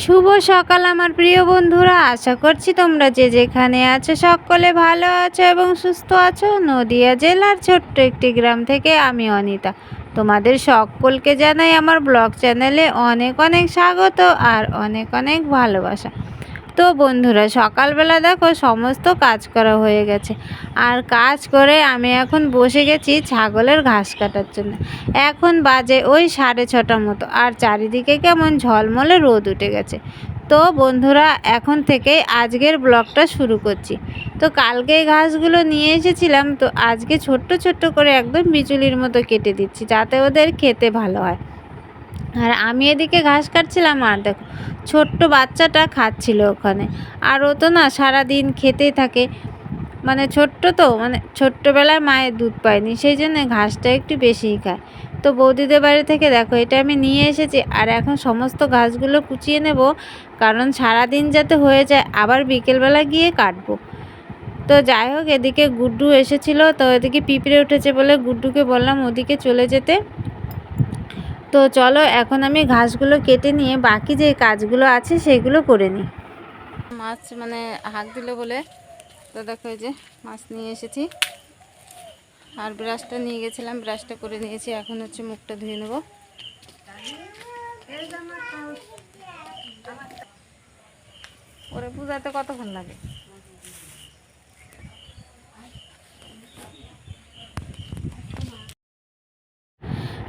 শুভ সকাল আমার প্রিয় বন্ধুরা। আশা করছি তোমরা যে যেখানে আছো সকলে ভালো আছো এবং সুস্থ আছো। নদিয়া জেলার ছোট্ট একটি গ্রাম থেকে আমি অনিতা। তোমাদের সকলকে জানাই আমার ব্লগ চ্যানেলে অনেক অনেক স্বাগত আর অনেক অনেক ভালোবাসা। তো বন্ধুরা, সকালবেলা দেখো সমস্ত কাজ করা হয়ে গেছে। আর কাজ করে আমি এখন বসে গেছি ছাগলের ঘাস কাটার জন্য। এখন বাজে ওই সাড়ে ছটা মতো আর চারিদিকে কেমন ঝলমলে রোদ উঠে গেছে। তো বন্ধুরা, এখন থেকেই আজকের ব্লগটা শুরু করছি। তো কালকে ঘাসগুলো নিয়ে এসেছিলাম, তো আজকে ছোট্ট ছোট্ট করে একদম বিচুলির মতো কেটে দিচ্ছি, যাতে ওদের খেতে ভালো হয়। আর আমি এদিকে ঘাস কাটছিলাম, আর দেখো, ছোট্ট বাচ্চাটা খাচ্ছিল ওখানে। আর ও তো না সারাদিন খেতেই থাকে। মানে ছোট্ট তো মানে ছোট্টবেলায় মায়ের দুধ পায়নি, সেই জন্য ঘাসটা একটু বেশিই খায়। তো বৌদিদের বাড়ি থেকে দেখো, এটা আমি নিয়ে এসেছি, আর এখন সমস্ত ঘাসগুলো কুচিয়ে নেব, কারণ সারাদিন যাতে হয়ে যায়, আবার বিকেলবেলা গিয়ে কাটবো। তো যাই হোক, এদিকে গুড্ডু এসেছিল, তো এদিকে পিঁপড়ে উঠেছে বলে গুড্ডুকে বললাম, ওদিকে চলে যেতে। তো চলো এখন আমি ঘাসগুলো কেটে নিয়ে বাকি যে কাজগুলো আছে সেগুলো করে নিই। মাছ মানে হাঁক দিল বলে। তো দেখো যে মাছ নিয়ে এসেছি। আর ব্রাশটা নিয়ে গেছিলাম ব্রাশটা করে নিয়েছি। এখন হচ্ছে মুখটা ধুয়ে নেব। ওরে পূজাতে কতক্ষণ লাগে?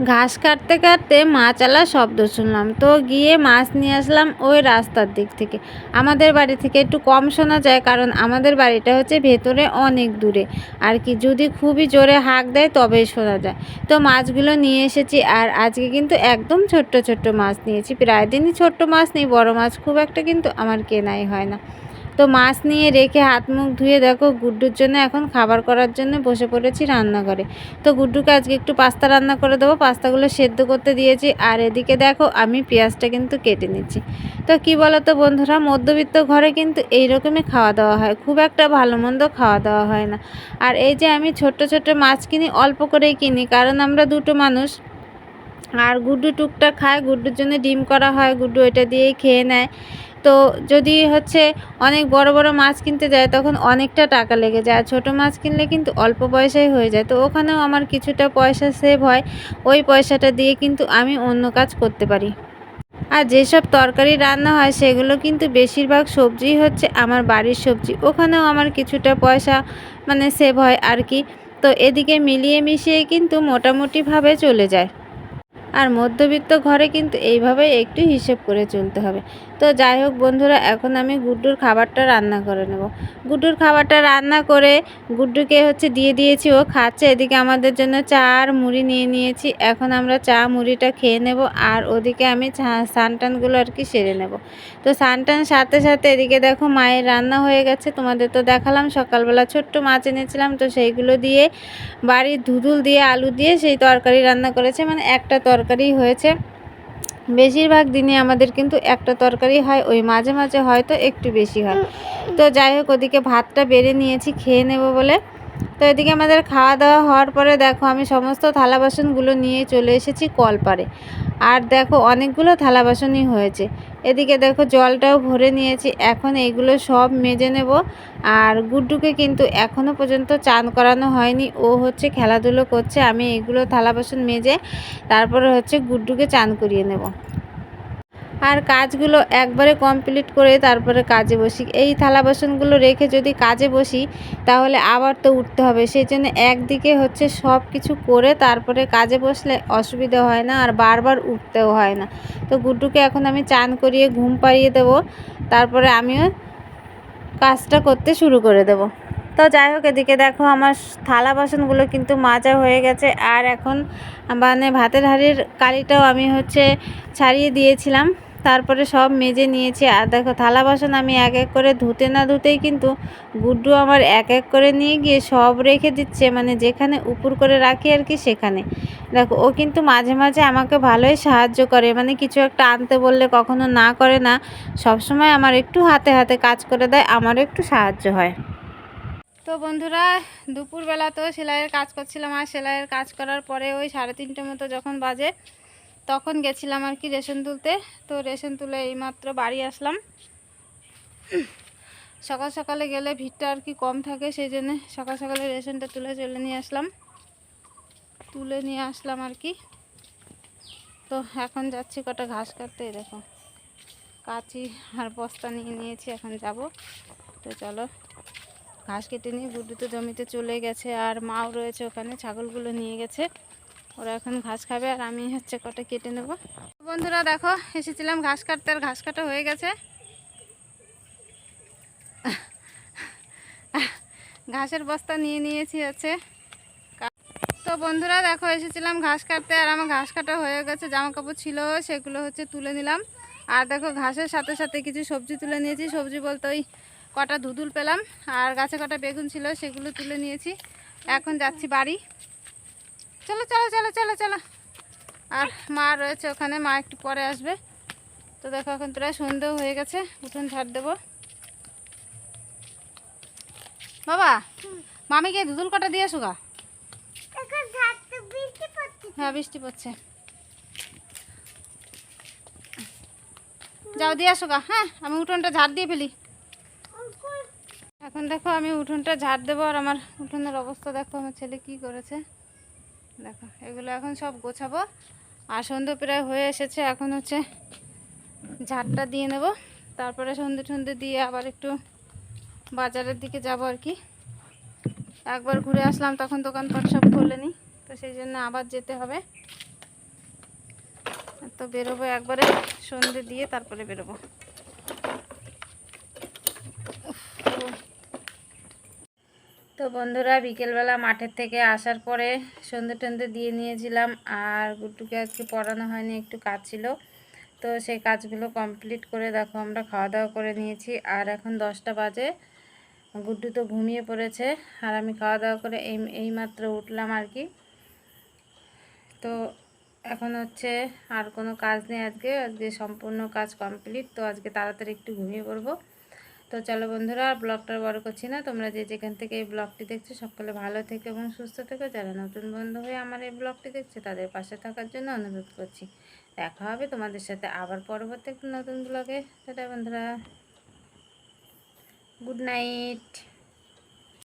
ঘাস কাটতে কাটতে মাছ আলা শব্দ শুনলাম। তো গিয়ে মাছ নিয়ে আসলাম ওই রাস্তার দিক থেকে। আমাদের বাড়ি থেকে একটু কম শোনা যায় কারণ আমাদের বাড়িটা হচ্ছে ভেতরে অনেক দূরে। আর কি যদি খুবই জোরে হাঁক দেয় তবেই শোনা যায়। তো মাছগুলো নিয়ে এসেছি আর আজকে কিন্তু একদম ছোট্ট ছোট্ট মাছ নিয়েছি। প্রায় দিনই ছোট্ট মাছ নেই, বড় মাছ খুব একটা কিন্তু আমার কেনাই হয় না। তো মাছ নিয়ে রেখে হাত মুখ ধুয়ে দেখো, গুড্ডুর জন্য এখন খাবার করার জন্য বসে পড়েছি রান্নাঘরে। তো গুড্ডুকে আজকে একটু পাস্তা রান্না করে দেবো, পাস্তাগুলো সেদ্ধ করতে দিয়েছি। আর এদিকে দেখো, আমি পেঁয়াজটা কিন্তু কেটে নিচ্ছি। তো কি বলো তো বন্ধুরা, মধ্যবিত্ত ঘরে কিন্তু এই রকমই খাওয়া দাওয়া হয়। খুব একটা ভালো মন্দ খাওয়া দাওয়া হয় না। আর এই যে আমি ছোট্ট ছোট্ট মাছ কিনি, অল্প করেই কিনি, কারণ আমরা দুটো মানুষ। আর গুড্ডু টুকটাক খায়, গুড্ডুর জন্য ডিম করা হয়, গুড্ডু এটা দিয়েই খেয়ে নেয়। তো যদি হচ্ছে অনেক বড় বড় মাছ কিনতে যায়, তখন অনেকটা টাকা লেগে যায়। আর ছোটো মাছ কিনলে কিন্তু অল্প পয়সায় হয়ে যায়। তো ওখানেও আমার কিছুটা পয়সা সেভ হয়। ওই পয়সাটা দিয়ে কিন্তু আমি অন্য কাজ করতে পারি। আর যেসব তরকারি রান্না হয়, সেগুলো কিন্তু বেশিরভাগ সবজি হচ্ছে আমার বাড়ির সবজি। ওখানেও আমার কিছুটা পয়সা মানে সেভ হয় আর কি। তো এদিকে মিলিয়ে মিশিয়ে কিন্তু মোটামুটিভাবে চলে যায়। আর মধ্যবিত্ত ঘরে কিন্তু এইভাবে একটু হিসেব করে চলতে হবে। তো যাই হোক বন্ধুরা, এখন আমি গুড্ডুর খাবারটা রান্না করে নেব। গুড্ডুর খাবারটা রান্না করে গুড্ডুকে হচ্ছে দিয়ে দিয়েছি, ও খাচ্ছে। এদিকে আমাদের জন্য চা আর মুড়ি নিয়ে নিয়েছি। এখন আমরা চা, মুড়িটা খেয়ে নেব আর ওদিকে আমি সানটানগুলো আর কি সেরে নেব। তো সানটান সাথে সাথে এদিকে দেখো মায়ের রান্না হয়ে গেছে, তোমাদের তো দেখালাম। সকালবেলা ছোট্ট মাছ এনেছিলাম, তো সেইগুলো দিয়ে বাড়ির ধুদুল দিয়ে আলু দিয়ে সেই তরকারি রান্না করেছে। মানে একটা তরকারি হয়েছে। বেশিরভাগ দিনে আমাদের কিন্তু একটা তরকারি হয়, ওই মাঝে মাঝে হয়তো একটু বেশি হয়। তো যাই হোক, ওদিকে ভাতটা বেড়ে নিয়েছি, খেয়ে নেব বলে। তো এদিকে আমাদের খাওয়া দাওয়া হওয়ার পরে দেখো, আমি সমস্ত থালা বাসনগুলো নিয়ে চলে এসেছি কলপারে। আর দেখো অনেকগুলো থালা বাসনই হয়েছে। এদিকে দেখো জলটাও ভরে নিয়েছি। এখন এইগুলো সব মেজে নেব। আর গুড্ডুকে কিন্তু এখনও পর্যন্ত চান করানো হয়নি। ও হচ্ছে খেলাধুলো করছে। আমি এগুলো থালা বাসন মেজে তারপরে হচ্ছে গুড্ডুকে চান করিয়ে নেব। আর কাজগুলো একবারে কমপ্লিট করে তারপরে কাজে বসি। এই থালা বাসনগুলো রেখে যদি কাজে বসি, তাহলে আবার তো উঠতে হবে। সেই জন্য একদিকে হচ্ছে সব কিছু করে তারপরে কাজে বসলে অসুবিধা হয় না আর বারবার উঠতেও হয় না। তো গুড্ডুকে এখন আমি চান করিয়ে ঘুম পাড়িয়ে দেবো। তারপরে আমিও কাজটা করতে শুরু করে দেবো। তো যাই হোক, এদিকে দেখো আমার থালা বাসনগুলো কিন্তু মাজা হয়ে গেছে। আর এখন মানে ভাতের হাঁড়ির কালিটাও আমি হচ্ছে ছাড়িয়ে দিয়েছিলাম। তারপরে সব মেজে নিয়েছি। আর দেখো, থালা বাসন আমি এক এক করে ধুতে না ধুতেই কিন্তু গুড্ডু আমার এক এক করে নিয়ে গিয়ে সব রেখে দিচ্ছে। মানে যেখানে উপর করে রাখি আর কি সেখানে। দেখো, ও কিন্তু মাঝে মাঝে আমাকে ভালোই সাহায্য করে। মানে কিছু একটা আনতে বললে কখনো না করে না। সব সময় আমার একটু হাতে হাতে কাজ করে দেয়, আমারও একটু সাহায্য হয়। তো বন্ধুরা, দুপুরবেলা তো সেলাইয়ের কাজ করছিলাম। আর সেলাইয়ের কাজ করার পরে ওই সাড়ে তিনটে মতো যখন বাজে তখন গেছিলাম আর কি রেশন তুলতে। তো রেশন তুলে এইমাত্র বাড়ি আসলাম। সকাল সকালে গেলে ভিড়টা আর কি কম থাকে, সেই জন্য সকাল সকালে রেশনটা তুলে চলে নিয়ে আসলাম। তুলে নিয়ে আসলাম আর কি। তো এখন যাচ্ছি কটা ঘাস কাটতে দেখো। কাঁচি আর বস্তা নিয়ে নিয়েছি, এখন যাব। তো চলো, ঘাস কেটে নিয়ে গুড্ডু জমিতে চলে গেছে আর মাও রয়েছে ওখানে, ছাগলগুলো নিয়ে গেছে। ওরা এখন ঘাস খাবে আর আমি হচ্ছে কটা কেটে নেব। বন্ধুরা দেখো, এসেছিলাম ঘাস কাটতে আর ঘাস কাটা হয়ে গেছে। ঘাসের বস্তা নিয়ে নিয়েছি হচ্ছে। তো বন্ধুরা দেখো, এসেছিলাম ঘাস কাটতে আর আমার ঘাস কাটা হয়ে গেছে জামা কাপড় ছিল, সেগুলো হচ্ছে তুলে নিলাম। আর দেখো, ঘাসের সাথে সাথে কিছু সবজি তুলে নিয়েছি। সবজি বলতে ওই কটা ধুদুল পেলাম, আর গাছে কটা বেগুন ছিল, সেগুলো তুলে নিয়েছি। এখন যাচ্ছি বাড়ি। চলো চলো চলো চলো চলো। আর মা রয়েছে ওখানে মা একটু পরে আসবে। তো দেখো এখন প্রায় সন্ধেও হয়ে গেছে উঠোন ঝাড় দেবো। বাবা মামিকে ধুদুল কটা দিয়ে আসো গা? হ্যাঁ বৃষ্টি পড়ছে। যাও দিয়ে আসো গা হ্যাঁ আমি উঠোনটা ঝাড় দিয়ে ফেলি। এখন দেখো আমি উঠোনটা ঝাড় দেবো আর আমার উঠোনের অবস্থা দেখো আমার ছেলে কি করেছে। দেখো, এগুলো এখন সব গোছাবো। আর সন্ধে প্রায় হয়ে এসেছে, এখন হচ্ছে ঝাড়টা দিয়ে নেব। তারপরে সন্ধে সন্ধে দিয়ে আবার একটু বাজারের দিকে যাব আর কি। একবার ঘুরে আসলাম, তখন দোকানপাট সব খোলেনি, তো সেই জন্য আবার যেতে হবে। তো বেরোবো একবারে সন্ধে দিয়ে, তারপরে বেরোবো। তো বন্ধুরা, বিকেলবেলা মাঠের থেকে আসার পরে সন্ধে টন্ধে দিয়ে নিয়েছিলাম আর গুড্ডুকে আজকে পড়ানো হয়নি, একটু কাজ ছিল। তো সেই কাজগুলো কমপ্লিট করে দেখো, আমরা খাওয়া দাওয়া করে নিয়েছি আর এখন দশটা বাজে। গুড্ডু তো ঘুমিয়ে পড়েছে আর আমি খাওয়া দাওয়া করে এই এইমাত্র উঠলাম আর কি। তো এখন হচ্ছে আর কোনো কাজ নেই আজকে আজকে সম্পূর্ণ কাজ কমপ্লিট। তো আজকে তাড়াতাড়ি একটু ঘুমিয়ে পড়ব। তো চলো বন্ধুরা, আর ব্লগটা বড় করছি না। তোমরা যে যেখান থেকে এই ব্লগটি দেখছ, সকলে ভালো থেকে এবং সুস্থ থেকে। যারা নতুন বন্ধু হয়ে আমার এই ব্লগটি দেখছে, তাদের পাশে থাকার জন্য অনুরোধ করছি। দেখা হবে তোমাদের সাথে আবার পরবর্তী নতুন ব্লগে। সেটা বন্ধুরা। Good night.